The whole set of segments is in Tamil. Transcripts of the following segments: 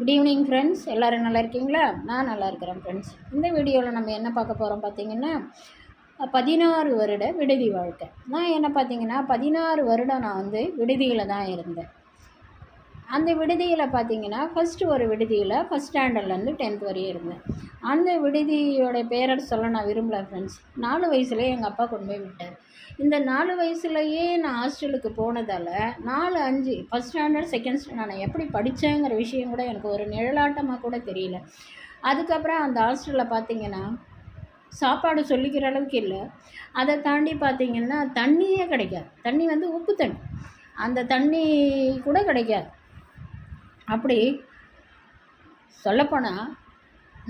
குட் ஈவினிங் ஃப்ரெண்ட்ஸ் எல்லோரும் நல்லா இருக்கீங்களா? நான் நல்லா இருக்கிறேன் ஃப்ரெண்ட்ஸ் இந்த வீடியோவில் நம்ம என்ன பார்க்க போகிறோம் பார்த்தீங்கன்னா பதினாறு வருட விடுதி வாழ்க்கை. நான் என்ன பார்த்தீங்கன்னா பதினாறு வருடம் நான் வந்து விடுதியில் தான் இருந்தேன். அந்த விடுதியில் பார்த்தீங்கன்னா ஃபஸ்ட்டு ஒரு விடுதியில் ஃபஸ்ட் ஸ்டாண்டர்ட்லேருந்து டென்த் வரையும் இருந்தேன். அந்த விடுதியோட பேரர் சொல்ல நான் விரும்பல ஃப்ரெண்ட்ஸ் நாலு வயசுலேயே எங்கள் அப்பா கொண்டு போய் விட்டார். இந்த நாலு வயசுலேயே நான் ஹாஸ்டலுக்கு போனதால் நாலு அஞ்சு ஃபஸ்ட் ஸ்டாண்டர்ட் செகண்ட் ஸ்டாண்டர்ட் நான் எப்படி படித்தேங்கிற விஷயம் கூட எனக்கு ஒரு நிழலாட்டமாக கூட தெரியல. அதுக்கப்புறம் அந்த ஹாஸ்டலில் பார்த்தீங்கன்னா சாப்பாடு சொல்லிக்கிற அளவுக்கு இல்லை. அதை தாண்டி பார்த்திங்கன்னா தண்ணியே கிடைக்காது. தண்ணி வந்து உப்பு தண்ணி. அந்த தண்ணி கூட கிடைக்காது. அப்படி சொல்லப்போனால்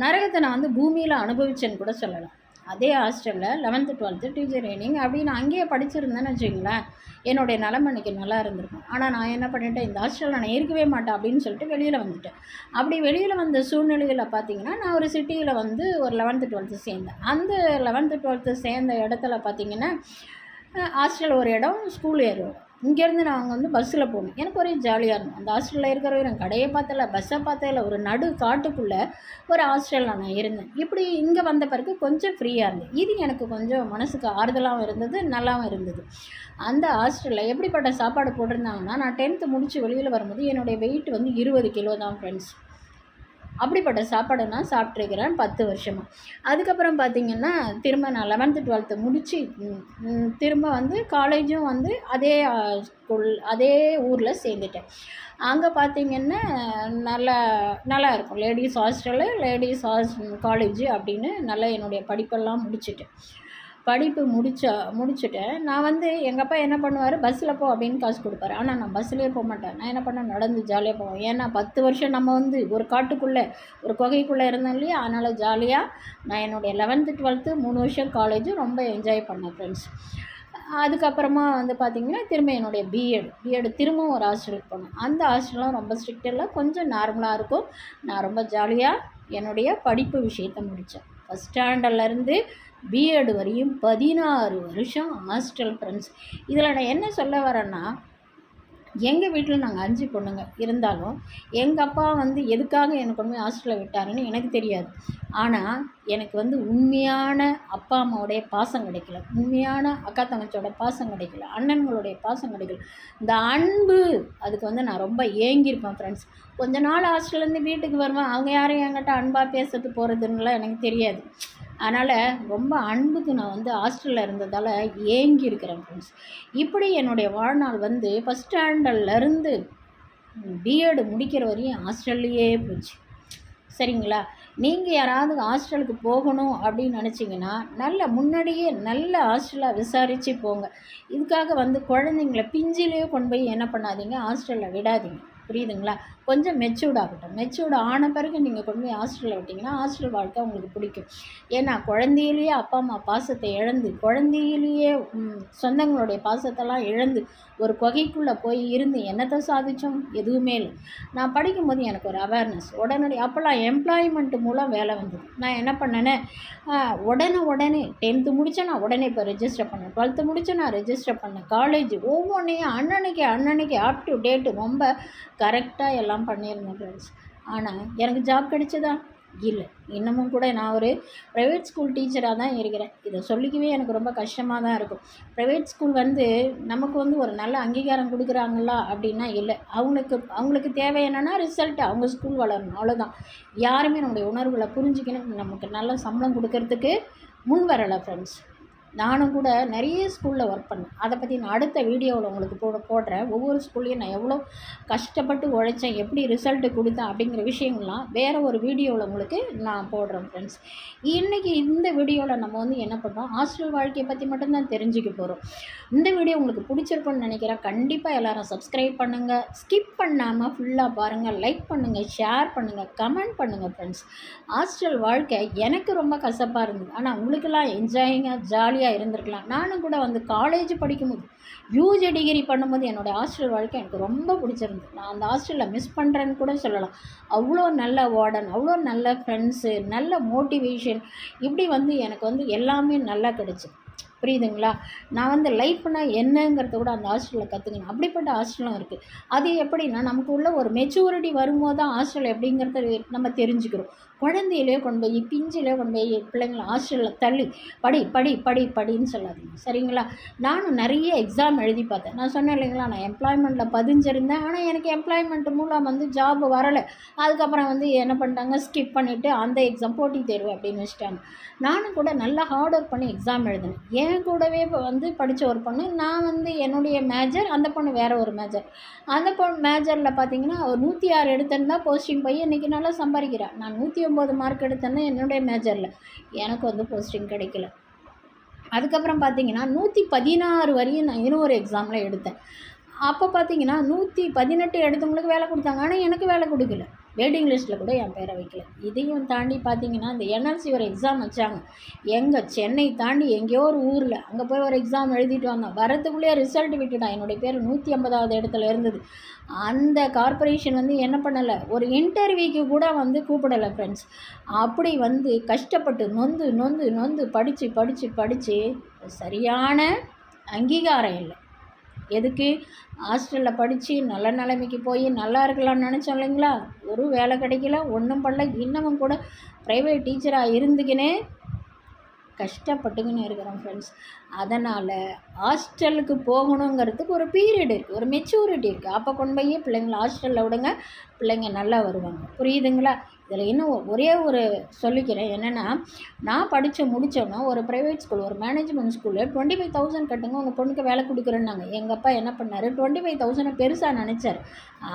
நரகத்தை நான் வந்து பூமியில் அனுபவிச்சேன்னு கூட சொல்லலாம். அதே ஹாஸ்டலில் லெவன்த்து டுவெல்த்து டீச்சர் ட்ரைனிங் அப்படி நான் அங்கேயே படிச்சிருந்தேன்னு வச்சுங்களேன் என்னுடைய நிலமை இன்றைக்கி நல்லா இருந்திருக்கும். ஆனால் நான் என்ன பண்ணிட்டேன்? இந்த ஹாஸ்டலில் நான் இருக்கவே மாட்டேன் அப்படின்னு சொல்லிட்டு வெளியில் வந்துட்டேன். அப்படி வெளியில் வந்த சூழ்நிலையில் பார்த்தீங்கன்னா நான் ஒரு சிட்டியில் வந்து ஒரு லெவன்த்து டுவெல்த்து சேர்ந்தேன். அந்த லெவன்த்து டுவெல்த்து சேர்ந்த இடத்துல பார்த்தீங்கன்னா ஹாஸ்டல் ஒரு இடம் ஸ்கூல் ஏறும். இங்கேருந்து நாங்கள் வந்து பஸ்ஸில் போகணும் எனக்கு ஒரே ஜாலியாக இருந்தோம் அந்த ஹாஸ்டலில் இருக்கிற கடையை பார்த்தல பஸ்ஸை பார்த்ததில்ல ஒரு நடு காட்டுக்குள்ளே ஒரு ஹாஸ்டலில் நான் இருந்தேன். இப்படி இங்கே வந்த பிறகு கொஞ்சம் ஃப்ரீயாக இருந்தேன். இது எனக்கு கொஞ்சம் மனசுக்கு ஆறுதலாகவும் இருந்தது நல்லாவும் இருந்தது. அந்த ஹாஸ்டலில் எப்படிப்பட்ட சாப்பாடு போட்டிருந்தாங்கன்னா நான் டென்த்து முடித்து வெளியில் வரும்போது என்னுடைய வெயிட் வந்து இருபது கிலோ தான் ஃப்ரெண்ட்ஸ் அப்படிப்பட்ட சாப்பாடை நான் சாப்பிட்ருக்கிறேன் பத்து வருஷமாக அதுக்கப்புறம் பார்த்திங்கன்னா திரும்ப நான் லெவன்த்து டுவெல்த்து முடித்து திரும்ப வந்து காலேஜும் வந்து அதே ஸ்கூல் அதே ஊரில் சேர்ந்துட்டேன். அங்கே பார்த்திங்கன்னா நல்லா நல்லா இருக்கும். லேடிஸ் ஹாஸ்டலு லேடிஸ் ஹாஸ் காலேஜு அப்படின்னு நல்லா என்னுடைய படிப்பெல்லாம் முடிச்சுட்டேன். படிப்பு முடிச்சா முடிச்சுட்டேன். நான் வந்து எங்கள் அப்பா என்ன பண்ணுவார்? பஸ்ஸில் போ அப்படின்னு காசு கொடுப்பாரு. ஆனால் நான் பஸ்ஸிலே போக மாட்டேன். நான் என்ன பண்ணேன்? நடந்து ஜாலியாக போவேன். ஏன்னா பத்து வருஷம் நம்ம வந்து ஒரு காட்டுக்குள்ளே ஒரு குகைக்குள்ளே இருந்தோம் இல்லையா? அதனால் ஜாலியாக நான் என்னுடைய லெவன்த்து டுவெல்த்து மூணு வருஷம் காலேஜும் ரொம்ப என்ஜாய் பண்ணேன் ஃப்ரெண்ட்ஸ் அதுக்கப்புறமா வந்து பார்த்திங்கன்னா திரும்ப என்னுடைய பிஎட் பிஎட் திரும்பவும் ஒரு ஹாஸ்டலுக்கு போனேன். அந்த ஹாஸ்டல்லாம் ரொம்ப ஸ்ட்ரிக்ட் இல்லை. கொஞ்சம் நார்மலாக இருக்கும். நான் ரொம்ப ஜாலியாக என்னுடைய படிப்பு விஷயத்தை முடித்தேன் ஃபஸ்ட் ஸ்டாண்டர்ட்லேருந்து பிஎட் வரையும் பதினாறு வருஷம் ஹாஸ்டல் ஃப்ரெண்ட்ஸ் இதில் நான் என்ன சொல்ல வரேன்னா எங்கள் வீட்டில் நாங்கள் அஞ்சு பொண்ணுங்க இருந்தாலும் எங்கள் அப்பா வந்து எதுக்காக எனக்கு கொண்டு போய் ஹாஸ்டலில் விட்டாருன்னு எனக்கு தெரியாது. ஆனால் எனக்கு வந்து உண்மையான அப்பா அம்மாவுடைய பாசம் கிடைக்கல. உண்மையான அக்கா தங்கச்சியோட பாசம் கிடைக்கல. அண்ணன்களுடைய பாசம் கிடைக்கல. இந்த அன்பு அதுக்கு வந்து நான் ரொம்ப ஏங்கியிருப்பேன் ஃப்ரெண்ட்ஸ் கொஞ்ச நாள் ஹாஸ்டல்லேருந்து வீட்டுக்கு வருவேன். அவங்க யாரும் என்கிட்ட அன்பாக பேசுறது போகிறதுன்னுலாம் எனக்கு தெரியாது. அதனால் ரொம்ப அன்புக்கு நான் வந்து ஹாஸ்டலில் இருந்ததால் ஏங்கி இருக்கிறேன் ஃப்ரெண்ட்ஸ் இப்படி என்னுடைய வாழ்நாள் வந்து ஃபஸ்ட் ஸ்டாண்டர்ட்லேருந்து பிஎட் முடிக்கிற வரையும் ஹாஸ்டல்லையே போச்சு. சரிங்களா? நீங்கள் யாராவது ஹாஸ்டலுக்கு போகணும் அப்படின்னு நினச்சிங்கன்னா நல்ல முன்னாடியே நல்ல ஹாஸ்டலாக விசாரித்து போங்க. இதுக்காக வந்து குழந்தைங்கள பிஞ்சிலேயே கொண்டு போய் என்ன பண்ணாதீங்க? ஹாஸ்டலில் விடாதீங்க. புரியுதுங்களா? கொஞ்சம் மெச்சூர்ட் ஆகட்டும். மெச்சூர்ட் ஆன பிறகு நீங்கள் கொண்டு போய் ஹாஸ்டலில் விட்டிங்கன்னா ஹாஸ்டல் வாழ்க்கை உங்களுக்கு பிடிக்கும். ஏன்னா குழந்தையிலேயே அப்பா அம்மா பாசத்தை இழந்து குழந்தையிலேயே சொந்தங்களுடைய பாசத்தெல்லாம் இழந்து ஒரு கொகைக்குள்ளே போய் இருந்து என்னத்தை சாதித்தோம் எதுவுமே இல்லை. நான் படிக்கும்போது எனக்கு ஒரு அவேர்னஸ் உடனடி அப்போல்லாம் எம்ப்ளாய்மெண்ட் மூலம் வேலை வந்தது. நான் என்ன பண்ணேன்னு உடனே உடனே டென்த்து முடித்தேன் நான் உடனே இப்போ ரெஜிஸ்டர் பண்ணேன். டுவெல்த்து முடித்தேன் நான் ரெஜிஸ்டர் பண்ணேன். காலேஜ் ஒவ்வொன்றையும் அன்னன்னைக்கு அன்னன்னைக்கு அப் டு டேட்டு ரொம்ப கரெக்டாக எல்லாம் பண்ணியிருந்தேன் ஃப்ரெண்ட்ஸ் ஆனால் எனக்கு ஜாப் கிடைச்சதா? இல்லை. இன்னமும் கூட நான் ஒரு ப்ரைவேட் ஸ்கூல் டீச்சராக தான் இருக்கிறேன். இதை சொல்லிக்கவே எனக்கு ரொம்ப கஷ்டமாக தான் இருக்கும். ப்ரைவேட் ஸ்கூல் வந்து நமக்கு வந்து ஒரு நல்ல அங்கீகாரம் கொடுக்குறாங்களா அப்படின்னா இல்லை. அவங்களுக்கு அவங்களுக்கு தேவை என்னென்னா ரிசல்ட் அவங்க ஸ்கூல் வளரணும். அவ்வளோதான் யாருமே நம்முடைய உணர்வுகளை புரிஞ்சுக்கணும். நமக்கு நல்ல சம்பளம் கொடுக்கறதுக்கு முன் வரலை ஃப்ரெண்ட்ஸ் நானும் கூட நிறைய ஸ்கூலில் ஒர்க் பண்ணேன். அதை பற்றி நான் அடுத்த வீடியோவில் உங்களுக்கு போட போடுறேன். ஒவ்வொரு ஸ்கூல்லையும் நான் எவ்வளோ கஷ்டப்பட்டு உழைச்சேன் எப்படி ரிசல்ட்டு கொடுத்தேன் அப்படிங்கிற விஷயங்கள்லாம் வேறு ஒரு வீடியோவில் உங்களுக்கு நான் போடுறேன் ஃப்ரெண்ட்ஸ் இன்றைக்கி இந்த வீடியோவில் நம்ம வந்து என்ன பண்ணுறோம் ஹாஸ்டல் வாழ்க்கையை பற்றி மட்டும்தான் தெரிஞ்சுக்க போகிறோம் இந்த வீடியோ உங்களுக்கு பிடிச்சிருக்குன்னு நினைக்கிறேன். கண்டிப்பாக எல்லோரும் சப்ஸ்கிரைப் பண்ணுங்கள் ஸ்கிப் பண்ணாமல் ஃபுல்லாக பாருங்கள் லைக் பண்ணுங்கள் ஷேர் பண்ணுங்கள் கமெண்ட் பண்ணுங்கள் ஃப்ரெண்ட்ஸ் ஹாஸ்டல் வாழ்க்கை எனக்கு ரொம்ப கசப்பாக இருந்தது. ஆனால் உங்களுக்கெல்லாம் என்ஜாயிங்காக ஜாலியாக ஜாலியாக இருந்திருக்கலாம். நானும் கூட வந்து காலேஜ் படிக்கும்போது யூஜி டிகிரி பண்ணும்போது என்னோடய ஹாஸ்டல் வாழ்க்கை எனக்கு ரொம்ப பிடிச்சிருந்து நான் அந்த ஹாஸ்டலில் மிஸ் பண்ணுறேன்னு கூட சொல்லலாம். அவ்வளோ நல்ல வார்டன் அவ்வளோ நல்ல ஃப்ரெண்ட்ஸு நல்ல மோட்டிவேஷன் இப்படி வந்து எனக்கு வந்து எல்லாமே நல்லா கிடச்சி. புரியுதுங்களா? நான் வந்து லைஃப்னா என்னங்கிறத கூட அந்த ஹாஸ்டலில் கற்றுக்கணும் அப்படிப்பட்ட ஹாஸ்டலும் இருக்குது அது எப்படின்னா நமக்கு உள்ள ஒரு மெச்சூரிட்டி வரும்போது தான் ஹாஸ்டல் எப்படிங்கிறத நம்ம தெரிஞ்சுக்கிறோம். குழந்தையிலே கொண்டு போய் பிஞ்சிலே கொண்டு போய் பிள்ளைங்கள ஹாஸ்டலில் தள்ளி படி படி படி படின்னு சொல்லாதீங்க. சரிங்களா? நானும் நிறைய எக்ஸாம் எழுதி பார்த்தேன். நான் சொன்னேன் இல்லைங்களா நான் எம்ப்ளாய்மெண்ட்டில் பதிஞ்சிருந்தேன். ஆனால் எனக்கு எம்ப்ளாய்மெண்ட் மூலம் வந்து ஜாப் வரலை. அதுக்கப்புறம் வந்து என்ன பண்ணிட்டாங்க ஸ்கிப் பண்ணிவிட்டு அந்த எக்ஸாம் போட்டி தேர்வு அப்படின்னு வச்சுட்டாங்க. நானும் கூட நல்லா ஹார்ட் ஒர்க் பண்ணி எக்ஸாம் எழுதினேன். ஏன் என் கூடவே இப்போ வந்து படித்த ஒரு பொண்ணு. நான் வந்து என்னுடைய மேஜர் அந்த பொண்ணு வேறு ஒரு மேஜர் அந்த பொண்ணு மேஜரில் பார்த்தீங்கன்னா ஒரு நூற்றி ஆறு எடுத்திருந்தா போஸ்டிங் போய் இன்றைக்கி நல்லா சம்பாதிக்கிறேன் நான் நூற்றி ஒம்பது மார்க் எடுத்தேன்னா என்னுடைய மேஜரில் எனக்கு வந்து போஸ்டிங் கிடைக்கல. அதுக்கப்புறம் பார்த்தீங்கன்னா நூற்றி பதினாறு வரையும் நான் இன்னொரு எக்ஸாமில் எடுத்தேன். அப்போ பார்த்தீங்கன்னா நூற்றி பதினெட்டு எடுத்தவங்களுக்கு வேலை கொடுத்தாங்க. ஆனால் எனக்கு வேலை கொடுக்கல. வெயிட்டிங் லிஸ்ட்டில் கூட என் பேரை வைக்கல. இதையும் தாண்டி பார்த்தீங்கன்னா இந்த என்எல்சி ஒரு எக்ஸாம் வச்சாங்க. எங்கே சென்னை தாண்டி எங்கேயோ ஒரு ஊரில் அங்கே போய் ஒரு எக்ஸாம் எழுதிட்டு வந்தோம். வரத்துக்குள்ளேயே ரிசல்ட் விட்டுட்டான் என்னுடைய பேர் நூற்றி ஐம்பதாவது இடத்துல இருந்தது. அந்த கார்ப்பரேஷன் வந்து என்ன பண்ணலை? ஒரு இன்டர்வியூக்கு கூட வந்து கூப்பிடலை ஃப்ரெண்ட்ஸ் அப்படி வந்து கஷ்டப்பட்டு நொந்து நொந்து நொந்து படித்து படித்து படித்து சரியான அங்கீகாரம் இல்லை. எதுக்கு? ஹாஸ்டலில் படித்து நல்ல நிலைமைக்கு போய் நல்லா இருக்கலாம்னு நினச்சோம் இல்லைங்களா? ஒரு வேலை கிடைக்கல ஒன்றும் பண்ணல. இன்னமும் கூட ப்ரைவேட் டீச்சராக இருந்துக்கினே கஷ்டப்பட்டுக்கின்னு இருக்கிறோம் ஃப்ரெண்ட்ஸ் அதனால் ஹாஸ்டலுக்கு போகணுங்கிறதுக்கு ஒரு பீரியட் இருக்குது ஒரு மெச்சூரிட்டி இருக்குது அப்போ கொண்டு போய் பிள்ளைங்கள ஹாஸ்டலில் விடுங்க பிள்ளைங்க நல்லா வருவாங்க. புரியுதுங்களா? இதில் இன்னும் ஒரே ஒரு சொல்லிக்கிறேன் என்னென்னா நான் படித்து முடித்தோன்னா ஒரு ப்ரைவேட் ஸ்கூல் ஒரு மேனேஜ்மெண்ட் ஸ்கூலில் டுவெண்ட்டி ஃபைவ் தௌசண்ட் கட்டுங்க உங்கள் பொண்ணுக்கு வேலை கொடுக்குறேன்னாங்க. எங்கள் அப்பா என்ன பண்ணார்? டுவெண்ட்டி ஃபைவ் தௌசண்டை பெருசாக நினச்சார்.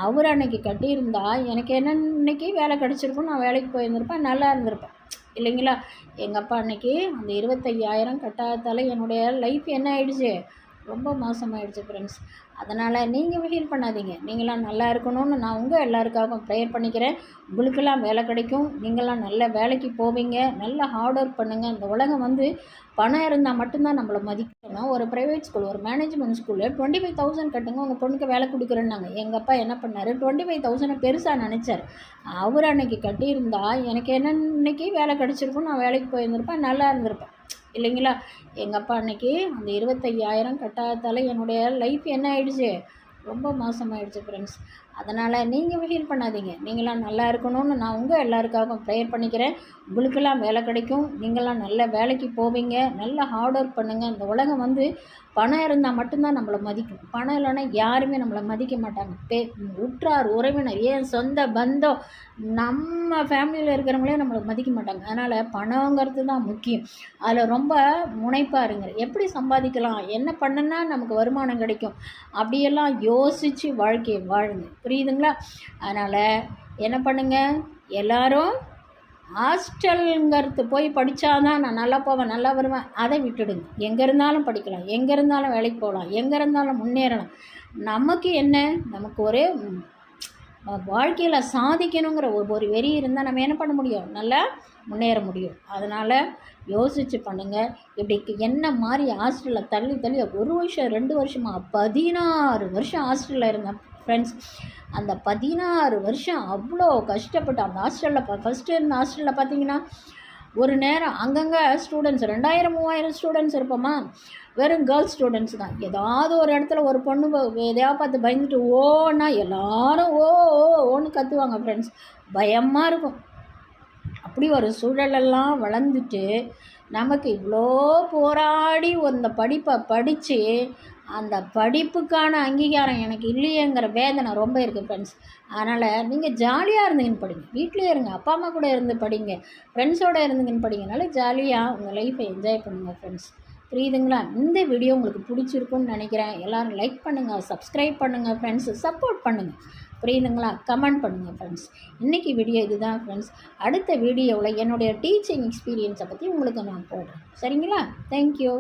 அவர் அன்னைக்கு கட்டியிருந்தா எனக்கு என்ன இன்னைக்கு வேலை கிடச்சிருக்கும் நான் வேலைக்கு போயிருந்திருப்பேன் நல்லா இருந்திருப்பேன். இல்லைங்களா? எங்கள் அப்பா அன்னைக்கு அந்த இருபத்தையாயிரம் கட்டாததால் என்னுடைய லைஃப் என்ன ஆயிடுச்சு? ரொம்ப மோசமாயிடுச்சு ஃப்ரெண்ட்ஸ் அதனால் நீங்கள் ஃபீல் பண்ணாதீங்க. நீங்களாம் நல்லா இருக்கணும்னு நான் உங்கள் எல்லாருக்காகவும் ப்ரேயர் பண்ணிக்கிறேன். உங்களுக்கெல்லாம் வேலை கிடைக்கும். நீங்களாம் நல்ல வேலைக்கு போவீங்க. நல்ல ஹார்ட் ஒர்க் பண்ணுங்கள் இந்த உலகம் வந்து பணம் இருந்தால் மட்டும்தான் நம்மளை மதிக்கணும். ஒரு ப்ரைவேட் ஸ்கூல் ஒரு மேனேஜ்மெண்ட் ஸ்கூலில் டுவெண்ட்டி ஃபைவ் தௌசண்ட் கட்டுங்க. உங்கள் பொண்ணுக்கு வேலை கொடுக்குறேன்னாங்க. எங்கள் அப்பா என்ன பண்ணார்? டுவெண்ட்டி ஃபைவ் தௌசண்டை பெருசாக நினச்சார். அவர் அன்னைக்கு கட்டியிருந்தா எனக்கு என்ன இன்னைக்கு வேலை கிடச்சிருக்கும். நான் வேலைக்கு போயிருந்திருப்பேன். நல்லா இருந்திருப்பேன். இல்லைங்களா? எங்கள் அப்பா அன்னைக்கு அந்த இருபத்தையாயிரம் கட்டாயத்தால் என்னுடைய லைஃப் என்ன ஆயிடுச்சு? ரொம்ப மோசமாயிடுச்சு ஃப்ரெண்ட்ஸ் அதனால் நீங்கள் ஃபீல் பண்ணாதீங்க. நீங்களாம் நல்லா இருக்கணும்னு நான் உங்கள் எல்லாருக்காகவும் ப்ரேயர் பண்ணிக்கிறேன். உங்களுக்கெல்லாம் வேலை கிடைக்கும். நீங்களாம் நல்ல வேலைக்கு போவீங்க. நல்ல ஹார்ட் ஒர்க் பண்ணுங்கள் இந்த உலகம் வந்து பணம் இருந்தால் மட்டும்தான் நம்மளை மதிக்கும். பணம் இல்லைன்னா யாருமே நம்மளை மதிக்க மாட்டாங்க. பே உற்றார் உறவினர் ஏன் சொந்த பந்தம். நம்ம ஃபேமிலியில் இருக்கிறவங்களே நம்மளை மதிக்க மாட்டாங்க. அதனால் பணங்கிறது தான் முக்கியம். அதில் ரொம்ப முனைப்பாக இருங்க. எப்படி சம்பாதிக்கலாம்? என்ன பண்ணுன்னா நமக்கு வருமானம் கிடைக்கும். அப்படியெல்லாம் யோசித்து வாழ்க்கையை வாழுங்க. புரியுதுங்களா? அதனால் என்ன பண்ணுங்கள் எல்லாரும் ஹாஸ்டலுங்கிறது போய் படித்தாதான் நான் நல்லா போவேன் நல்லா வருவேன். அதை விட்டுடுங்க. எங்கே இருந்தாலும் படிக்கலாம் எங்கே இருந்தாலும் வேலைக்கு போகலாம் எங்கே இருந்தாலும் முன்னேறலாம். நமக்கு என்ன? நமக்கு ஒரு வாழ்க்கையில் சாதிக்கணுங்கிற ஒரு ஒரு வெறி இருந்தால் நம்ம என்ன பண்ண முடியும்? நல்லா முன்னேற முடியும். அதனால் யோசித்து பண்ணுங்கள் இப்படி என்ன மாதிரி ஹாஸ்டலில் தள்ளி தள்ளி ஒரு வருஷம் ரெண்டு வருஷமாக பதினாறு வருஷம் ஹாஸ்டலில் இருந்தேன். ஃப்ரெண்ட்ஸ் அந்த பதினாறு வருஷம் அவ்வளோ கஷ்டப்பட்டு அந்த ஹாஸ்டலில் ஃபஸ்ட்டு இருந்த ஹாஸ்டலில் பார்த்தீங்கன்னா ஒரு நேரம் அங்கங்கே ஸ்டூடெண்ட்ஸ் ரெண்டாயிரம் மூவாயிரம் ஸ்டூடெண்ட்ஸ் இருப்போமா? வெறும் கேர்ள்ஸ் ஸ்டூடெண்ட்ஸ் தான். ஏதாவது ஒரு இடத்துல ஒரு பொண்ணு எதையாவது பார்த்து பயந்துட்டு ஓன்னா எல்லாரும் ஓ ஓ ஓன்னு கற்றுவாங்க ஃப்ரெண்ட்ஸ் பயமாக இருக்கும். அப்படி ஒரு சூழலெல்லாம் வளர்ந்துட்டு நமக்கு இவ்வளோ போராடி அந்த படிப்பை படித்து அந்த படிப்புக்கான அங்கீகாரம் எனக்கு இல்லையேங்கிற வேதனை ரொம்ப இருக்குது ஃப்ரெண்ட்ஸ் அதனால் நீங்கள் ஜாலியாக இருந்தீங்கன்னு படிங்க வீட்டிலே இருங்க. அப்பா அம்மா கூட இருந்து படிங்க. ஃப்ரெண்ட்ஸோடு இருந்தீங்கன்னு படிங்கனால ஜாலியாக உங்கள் லைஃப்பை என்ஜாய் பண்ணுங்கள் ஃப்ரெண்ட்ஸ் புரியுதுங்களா? இந்த வீடியோ உங்களுக்கு பிடிச்சிருக்குன்னு நினைக்கிறேன். எல்லோரும் லைக் பண்ணுங்கள் சப்ஸ்கிரைப் பண்ணுங்கள் ஃப்ரெண்ட்ஸு சப்போர்ட் பண்ணுங்கள் புரியுதுங்களா? கமெண்ட் பண்ணுங்கள் ஃப்ரெண்ட்ஸ் இன்றைக்கி வீடியோ இதுதான் ஃப்ரெண்ட்ஸ் அடுத்த வீடியோவில் என்னுடைய டீச்சிங் எக்ஸ்பீரியன்ஸை பற்றி உங்களுக்கு நான் போடுறேன். சரிங்களா? தேங்க்யூ